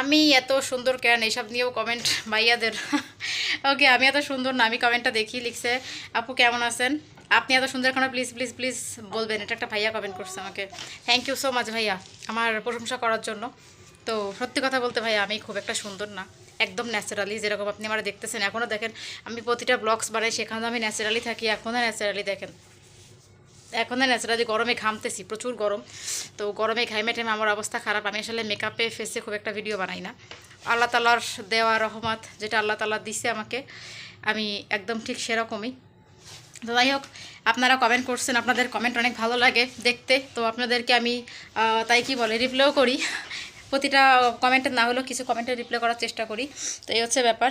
আমি এত সুন্দর কেন? এইসব নিয়েও কমেন্ট ভাইয়াদের ওকে আমি এত সুন্দর না, আমি কমেন্টটা দেখি, লিখছে, আপু, কেমন আছেন? আপনি এত সুন্দর কেন? প্লিজ প্লিজ প্লিজ বলবেন, এটা একটা ভাইয়া কমেন্ট করছে আমাকে। থ্যাংক ইউ সো মাচ ভাইয়া, আমার প্রশংসা করার জন্য। তো সত্যি কথা বলতে ভাইয়া, আমি খুব একটা সুন্দর না, একদম ন্যাচারালি যেরকম আপনি আমার দেখতেছেন। এখনও দেখেন, আমি প্রতিটা ব্লগস বানাই, সেখানেও আমি ন্যাচারালি থাকি এখনও ন্যাচারালি দেখেন। এখন ন্যাচারালি গরমে ঘামতেছি, প্রচুর গরম। তো গরমে ঘামে টাইমে আমার অবস্থা খারাপ। আমি আসলে মেকআপে ফেসে খুব একটা ভিডিও বানাই না। আল্লাহ তালার দেওয়া রহমত, যেটা আল্লাহ তালা দিছে আমাকে, আমি একদম ঠিক সেরকমই। তো যাই হোক, আপনারা কমেন্ট করছেন, আপনাদের কমেন্ট অনেক ভালো লাগে দেখতে। তো আপনাদেরকে আমি তাই কি বলে রিপ্লাইও করি। প্রতিটা কমেন্টের না হলেও কিছু কমেন্টে রিপ্লাই করার চেষ্টা করি। তো এই হচ্ছে ব্যাপার।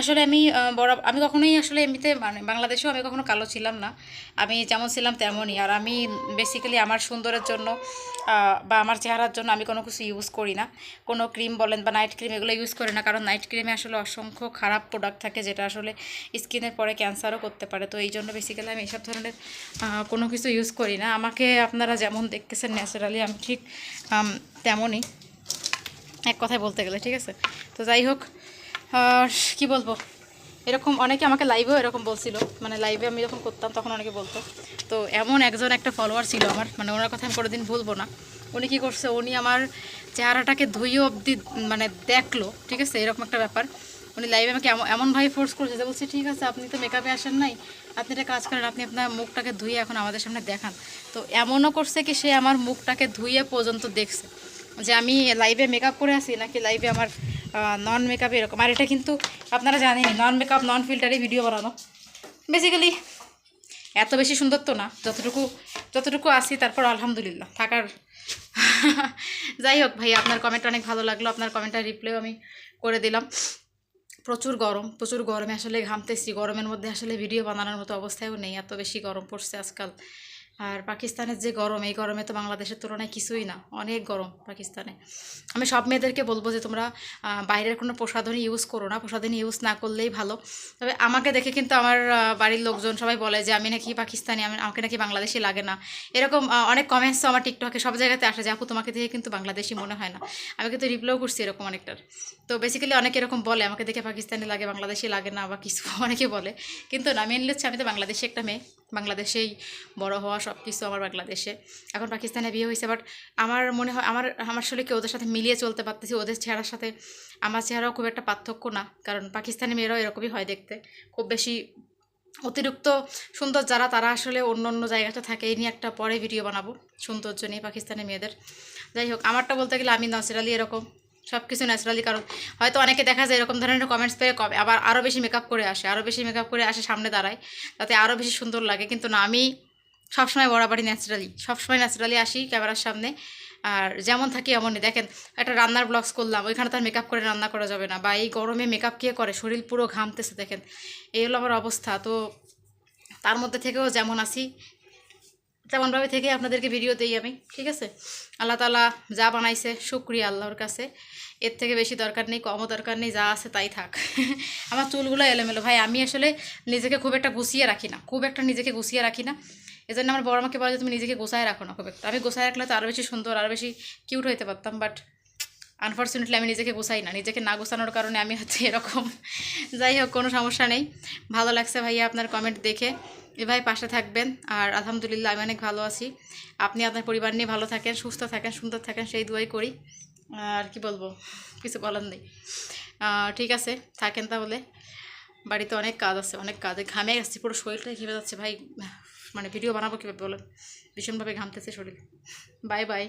আসলে আমি বড়, আমি কখনোই আসলে এমনিতে মানে বাংলাদেশেও আমি কখনো কালো ছিলাম না। আমি যেমন ছিলাম তেমনই। আর আমি বেসিক্যালি আমার সুন্দরের জন্য বা আমার চেহারার জন্য আমি কোনো কিছু ইউজ করি না। কোনো ক্রিম বলেন বা নাইট ক্রিম এগুলো ইউজ করি না। কারণ নাইট ক্রিমে আসলে অসংখ্য খারাপ প্রোডাক্ট থাকে যেটা আসলে স্কিনের পরে ক্যান্সারও করতে পারে। তো এই জন্য বেসিক্যালি আমি এইসব ধরনের কোনো কিছু ইউজ করি না। আমাকে আপনারা যেমন দেখতেছেন ন্যাচারালি আমি ঠিক তেমনই। এক কথায় বলতে গেলে, ঠিক আছে? তো যাই হোক কি বলব? এরকম অনেকে আমাকে লাইভেও এরকম বলছিল। মানে লাইভে আমি যখন করতাম তখন অনেকে বলতো। তো এমন একজন একটা ফলোয়ার ছিল আমার। মানে ওনার কথা আমি কোনোদিন ভুলবো না। উনি কী করছে? উনি আমার চেহারাটাকে ধুইয়ে অবধি মানে দেখল, ঠিক আছে? এরকম একটা ব্যাপার। উনি লাইভে আমাকে এমন এমনভাবে ফোর্স করছে যে বলছে, ঠিক আছে, আপনি তো মেকআপে আসেন নাই। আপনি একটা কাজ করেন, আপনি আপনার মুখটাকে ধুয়ে এখন আমাদের সামনে দেখান। তো এমনও করছে কি, সে আমার মুখটাকে ধুয়ে পর্যন্ত দেখছে। যে আমি লাইভে মেকআপ করে আসি, নাকি লাইভে আমার নন মেকআপ এরকম। আর এটা কিন্তু আপনারা জানেনই নন মেকআপ নন ফিল্টারে ভিডিও বানানো। বেসিক্যালি এত বেশি সুন্দর তো না। যতটুকু যতটুকু আসি তারপর আলহামদুলিল্লাহ, থাকার। যাই হোক ভাই, আপনার কমেন্ট অনেক ভালো লাগল। আপনার কমেন্টটা রিপ্লাইও আমি করে দিলাম। প্রচুর গরম, প্রচুর গরমে আসলে ঘামতেছি। গরমের মধ্যে আসলে ভিডিও বানানোর মতো অবস্থায়ও নেই। এত বেশি গরম পড়ছে আজকাল। আর পাকিস্তানের যে গরম, এই গরমে তো বাংলাদেশের তুলনায় কিছুই না। অনেক গরম পাকিস্তানে। আমি সব মেয়েদেরকে বলব যে তোমরা বাইরের কোনো প্রসাধনী ইউজ করো না। প্রসাধনী ইউজ না করলেই ভালো। তবে আমাকে দেখে কিন্তু আমার বাড়ির লোকজন সবাই বলে যে, আমি নাকি পাকিস্তানি, আমি, আমাকে নাকি বাংলাদেশি লাগে না। এরকম অনেক কমেন্টসও আমার টিকটকে সব জায়গাতে আসে যে, আপু, তোমাকে দেখে কিন্তু বাংলাদেশি মনে হয় না। আমি কিন্তু রিপ্লাইও করছি এরকম অনেকটার। তো বেসিক্যালি অনেকে এরকম বলে, আমাকে দেখে পাকিস্তানি লাগে, বাংলাদেশি লাগে না, বা কিছু অনেকে বলে। কিন্তু না মেনলি হচ্ছে আমি তো বাংলাদেশি একটা মেয়ে। বাংলাদেশেই বড় হওয়া সব কিছু আমার বাংলাদেশে। এখন পাকিস্তানে বিয়ে হয়েছে বাট আমার মনে হয়, আমার আমার আসলে কি ওদের সাথে মিলিয়ে চলতে পারতেছি, ওদের চেহারার সাথে, আমার চেহারাও খুব একটা পার্থক্য না, কারণ পাকিস্তানি মেয়েরাও এরকমই হয় দেখতে। খুব বেশি অতিরিক্ত সুন্দর যারা, তারা আসলে অন্য অন্য জায়গাতে থাকে, এই নিয়ে একটা পরে ভিডিও বানাবো, সৌন্দর্য নিয়ে পাকিস্তানি মেয়েদের। যাই হোক, আমারটা বলতে গেলে আমি ন্যাচারালি এরকম সব কিছু ন্যাচারালি, কারণ হয়তো অনেকে দেখা যায় এরকম ধরনের কমেন্টস পেয়ে কবে, আবার আরও বেশি মেকআপ করে আসে আরও বেশি মেকআপ করে আসে সামনে দাঁড়ায়, তাতে আরও বেশি সুন্দর লাগে। কিন্তু না, আমি সবসময় বরাবরই ন্যাচারালি সবসময় ন্যাচারালি আসি ক্যামেরার সামনে। আর যেমন থাকি এমনই। দেখেন, একটা রান্নার ব্লগস করলাম, ওইখানে তার মেকআপ করে রান্না করা যাবে না, বা এই গরমে মেকআপ কে করে? শরীর পুরো ঘামতেছে, দেখেন। এই হলো আমার অবস্থা। তো তার মধ্যে থেকেও যেমন আসি তেমনভাবে থেকে আপনাদেরকে ভিডিও দিই আমি, ঠিক আছে? আল্লাহ তালা যা বানাইছে, শুক্রিয়া আল্লাহর কাছে। এর থেকে বেশি দরকার নেই, কমও দরকার নেই, যা আছে তাই থাক। আমার চুলগুলো এলোমেলো। ভাই, আমি আসলে নিজেকে খুব একটা গুছিয়ে রাখি না, খুব একটা নিজেকে গুছিয়ে রাখি না। এজন্য আমার বড় আমাকে বলে যে, তুমি নিজেকে গোছায় রাখো না, খুব একটা। আমি গোছায় রাখলে তো আরও বেশি সুন্দর আরও বেশি কিউট হইতে পারতাম বাট আনফর্চুনেটলি আমি নিজেকে গোছাই না। নিজেকে না গোছানোর কারণে আমি হচ্ছে এরকম। যাই হোক, কোনো সমস্যা নেই। ভালো লাগছে ভাইয়া আপনার কমেন্ট দেখে। এভাবে পাশে থাকবেন, আর আলহামদুলিল্লাহ আমি অনেক ভালো আছি। আপনি আপনার পরিবার নিয়ে ভালো থাকেন, সুস্থ থাকেন, সুন্দর থাকেন, সেই দুয়াই করি। আর কি বলব, কিছু বলার নেই। ঠিক আছে, থাকেন তাহলে। বাড়িতে অনেক কাজ আছে, অনেক কাজ ঘামে গেছি, পুরো শরীরটা ঘেমে যাচ্ছে ভাই। মানে ভিডিও বানাবো কীভাবে বলেন? ভীষণভাবে ঘামতেছে শরীর। Bye bye.